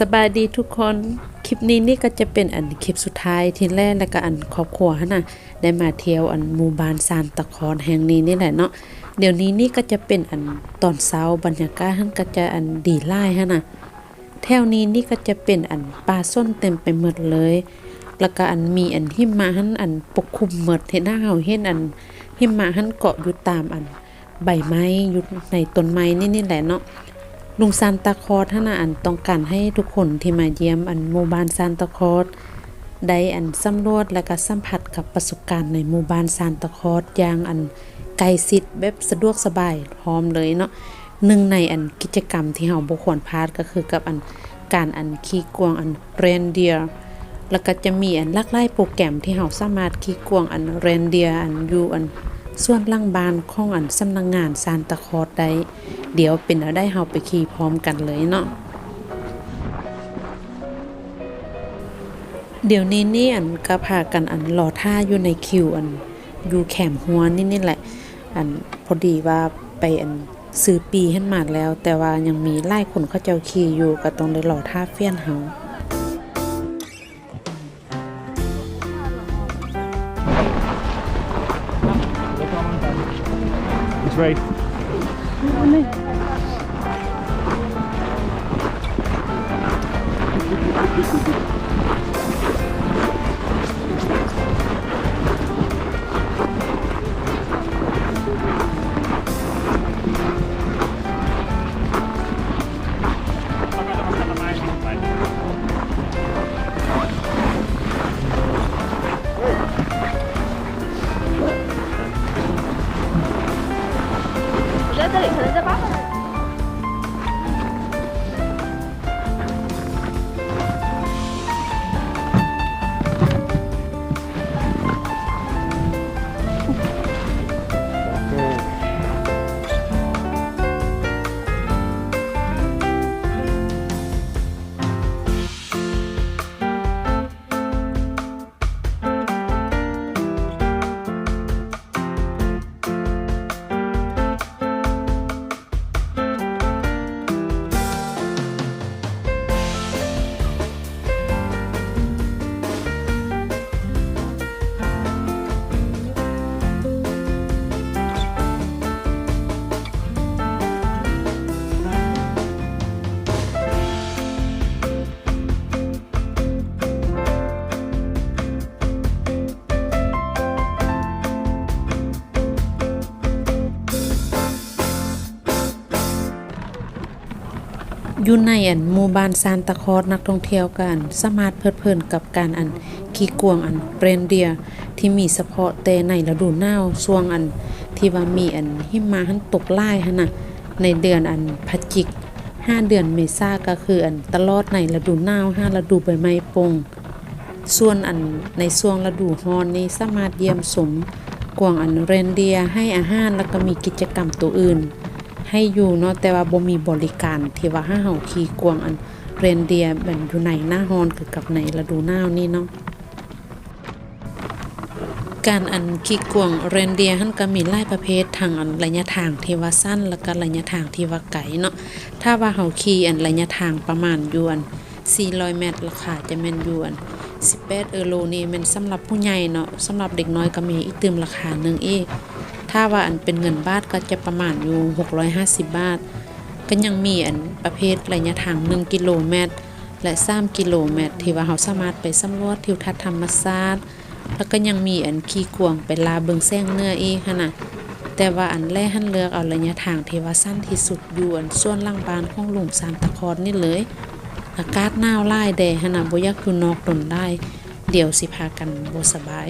สบายดีทุกคน คลิปนี้นี่ก็จะเป็นอันคลิปสุดท้ายที่แรกแล้วก็อันครอบครัวฮะนะได้มาเที่ยวอันหมู่บ้านซานตะคอนแห่งนี้นี่แหละเนาะเดี๋ยวนี้นี่ก็จะเป็นอันตอนเช้าบรรยากาศท่านก็จะอันดีไล่ฮะนะแถวนี้นี่ก็จะเป็นอันป่าส้นเต็มไปหมดเลย แล้วก็อันมีอันหิมะหันอันปกคลุมหมดเห็นหน้าเฮาเห็นอันหิมะหันเกาะอยู่ตามอันใบไม้อยู่ในต้นไม้นี่นี่แหละเนาะ ลุงซานตาคอร์ท่านอันต้องการให้ทุกคนที่มาเยี่ยมอันหมู่บ้านซานตาคอร์ได้อันสำรวจและก็สัมผัสกับประสบการณ์ในหมู่บ้านซานตาคอร์อย่างอันไกลชิดแบบสะดวกสบายพร้อมเลยเนาะหนึ่งในอันกิจกรรมที่เฮาบ่ควรพลาดก็คือกับอันการอันขี่กวางอันเรนเดียร์แล้วก็จะมีอันลากหลายโปรแกรมที่เฮาสามารถขี่กวางอันเรนเดียร์อันอยู่อัน ส่วนล่างบานของอันสำนักงงานซานตาคอร์ได้ เดี๋ยวเป็นเอาได้เฮาไปขี่พร้อมกันเลยเนาะเดี๋ยวนี้นี่อันก็พากันอันรอท่าอยู่ในคิวอันอยู่แคมหัวนี่นี่แหละ อันพอดีว่าไปอันซื้อปีให้มาแล้ว แต่ว่ายังมีไล่คนเขาเจ้าขี่อยู่ก็ต้องได้รอท่าเฟี้ยนเฮา this way. อยู่ในอันหมู่บ้านซานตาคอร์นักท่องเที่ยวกันสามารถเพลิดเพลินกับการอันขี่กวางอันเรนเดียร์ที่มีเฉพาะแต่ในฤดูหนาวช่วงอันที่ว่ามีอันหิมะหันตกไล่หั่นน่ะในเดือนอันพฤศจิกห้าเดือนเมษาก็คืออันตลอดในฤดูหนาวห้าฤดูใบไม้ปงส่วนอันในช่วงฤดูร้อนนี้สามารถเยี่ยมชมกวางอันเรนเดียร์ให้อาหารแล้วก็มีกิจกรรมตัวอื่น ให้อยู่เนาะแต่ว่าบ่มีบริการที่ว่าห้าเฮาขี่กวางอันเรนเดียแบบอยู่ในหน้าร้อนคือกับในฤดูหนาวนี่เนาะการอันขี่กวางเรนเดียหันก็มีหลายประเภททางอันระยะทางที่ว่าสั้นแล้วก็ระยะทางที่ว่าไกลเนาะถ้าว่าเฮาขี่อันระยะทางประมาณยู่อัน400 เมตรราคาจะแม่นยู่อัน18เออโลนี่ม่นสำหรับผู้ใหญ่เนาะสำหรับเด็กน้อยก็มีอีกตืมราคาหนึงอีก ถ้าว่าอันเป็นเงินบาทก็จะประมาณอยู่ 650 บาท ก็ยังมีอันประเภทระยะทาง 1 กิโลเมตร และ 3 กิโลเมตร ที่ว่าเราสามารถไปสำรวจทิวทัศน์ธรรมชาติแล้วก็ยังมีอันขี่กวางไปลาเบิงแสงเนื้ออีกนะแต่ว่าอันแรกหันเลือกเอาระยะทางที่ว่าสั้นที่สุดอยู่อันส่วนล่างบานของหลุมซานตะคอนนี่เลย อากาศหนาวหลายแดดหนน่ะบ่อยากอยู่นอกตนได้ เดี๋ยวสิพากันบ่สบาย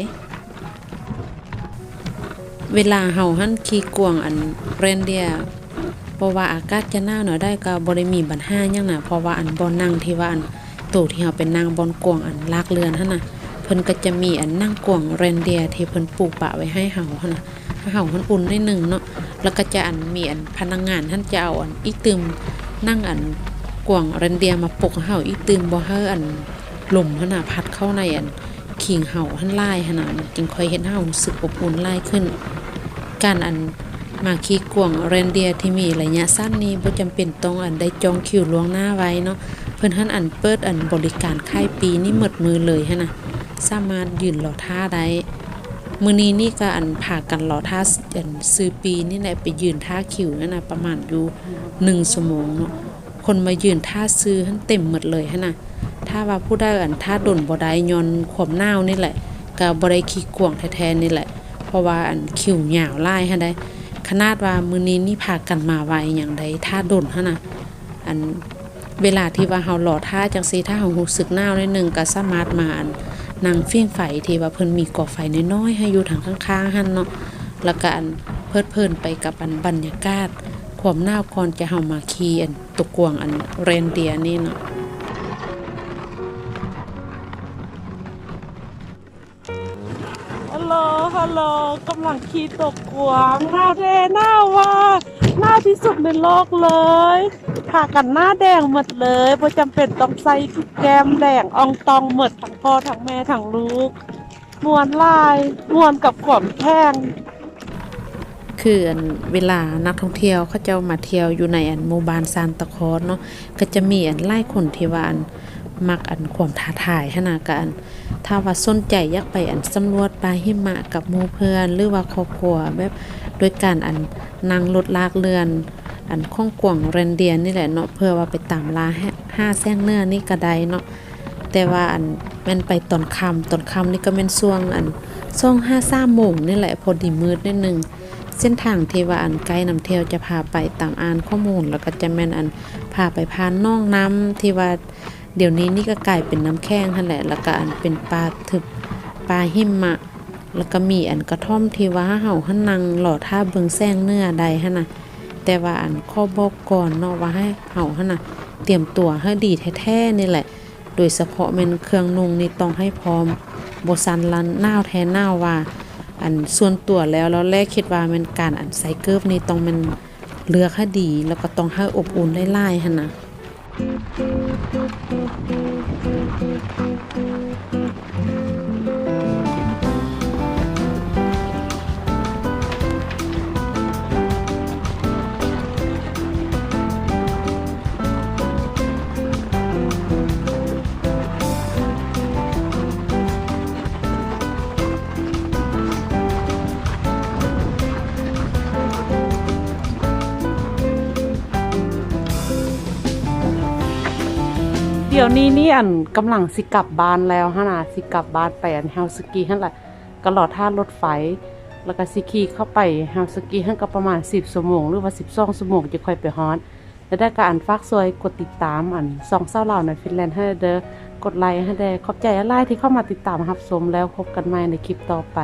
เวลาเฮาหั่นขี่กวางอันเรนเดียเพราะว่าอากาศจะหนาวหน่อยได้ก็บ่ได้มีปัญหาหยังน่ะเพราะว่าอันบ่นั่งที่ว่าอันตู้ที่เฮาเป็นนั่งบนกวางอันลากเรือนหั่นน่ะเพิ่นก็จะมีอันนั่งกวางเรนเดียที่เพิ่นปลูกปะไว้ให้เฮาหั่นน่ะให้เฮามันอุ่นได้หนึงเนาะแล้วก็จะอันมีอันพนักงานท่านจะเอาอันอีตึมนั่งอันกวางเรนเดียมาปลุกให้เฮาอีตึมบ่ให้อันลมหั่นน่ะพัดเข้าในอันขิงเฮาหั่นลายหั่นน่ะมันจึงค่อยเฮ็ดให้เฮารู้สึกอบอุ่นหลายขึ้น การอันมาขี่กวงเรนเดียที่มีระยะสั้นนี้บ่จำเป็นต้องอันได้จองคิวล่วงหน้าไว้เนาะเพิ่นหันอันเปิดอันบริการค่ายปีนี่หมดมือเลยหั่นน่ะสามารถยืนรอท่าได้มื้อนี้นี่ก็อันพากันรอท่าอันซื้อปีนี่แหละไปยืนท่าคิวนั่นน่ะประมาณอยู่1ชั่วโมงเนาะคนมายืนท่าซื้อหันเต็มหมดเลยหั่นน่ะถ้าว่าผู้ได้อันท่าดนบ่ได้ย้อนความหนาวนี่แหละก็บ่ได้ขี่กวงแท้ๆนี่แหละ ราะว่าอันคิวยาวหลายหั่นได้ขนาดว่ามือนี้นี่พากันมาไวอย่างใดท่าดนหั่นะอันเวลาที่ว่าเฮารอท่าจังซี่าเฮารู้สึกหน้าวนิดนึงก็สามารถมาอันนั่งเฟียงไฟที่ว่าเพิ่นมีก่อไฟน้อยๆให้อยู่ทางข้างๆหั่นเนาะแล้วก็อันเพลิดเพลินไปกับอันบรรยากาศ ความหนาวก่อนจะเฮามาขี่อันตุกกวางอันเรนเดียร์นี่เนาะ โลกำลังขี่ตกกวางหน้าเทหน้าว่าหน้าที่สุดในโลกเลยพากันหน้าแดงหมดเลยเพราะจำเป็นต้องใส่แก้มแดงอองตองหมดทั้งพ่อทั้งแม่ทั้งลูกมวนลายมวนกับขวมแข้งคืออันเวลานักท่องเที่ยวเขาเจ้ามาเที่ยวอยู่ในอันหมู่บ้านซานตะคอนเนาะก็จะมีอันไล่คนที่ว่าอันมักอันความท้าทายหนนากัน ถ้าว่าสนใจอยากไปอันสำรวจป่าหิมะกับหมู่เพื่อน หรือว่าครอบครัวแบบโดยการอันนั่งรถลากเรือน อันข้องกวงเรนเดียร์นี่แหละเนาะเพื่อว่าไปตามลาห้าแซงเนื้อนี่ก็ได้เนาะแต่ว่าอันแม่นไปตอนค่ำตอนค่ำนี่ก็แม่นช่วงอันช่วง5 3โมงนี่แหละพอดีมืดนิดนึงเส้นทางที่ว่าอันไกด์นำเที่ยวจะพาไปตามอ่านข้อมูล แล้วก็จะแม่นอันพาไปพานน่องน้ำที่ว่า เดี๋ยวนี้นี่ก็กลายเป็นน้ำแข้งนั่นแหละแล้วก็อันเป็นปลาทึบปลาหิมะ แล้วก็มีอันกระท่อมที่ว่าเฮาหันนังหล่อท่าเบิงแซงเนื้อใดหั่นน่ะแต่ว่าอันข้อบอกก่อนเนาะว่าให้เฮาหั่นน่ะเตรียมตัวให้ดีแท้ๆนี่แหละ โดยเฉพาะแม่นเครื่องนุ่งนี่ต้องให้พร้อมบ่ซันลันหนาวแท้หนาวว่า อันส่วนตัวแล้วแล้วแรกคิดว่ามันการอันใส่เกิบนี่ต้องมันเลือกให้ดี แล้วก็ต้องให้อบอุ่นได้หลายหั่นน่ะ เดี๋ยวนี้นี่อันกำลังสิกลับบ้านแล้วฮะนะสิกลับบ้านไปอันเฮาสกีหั่นแหละก็รอท่ารถไฟ แล้วก็สิขี่เข้าไปเฮาสกีหั่นก็ประมาณ10ชั่วโมงหรือว่า12ชั่วโมงจะค่อยไปฮอดแล้วได้ก็อันฝากซวยกดติดตามอันสองเศร้าเหล่าในฟินแลนด์ให้เด้อกดไลค์ให้ได้ขอบใจหลายๆที่เข้ามาติดตามรับชมแล้วพบกันใหม่ในคลิปต่อไป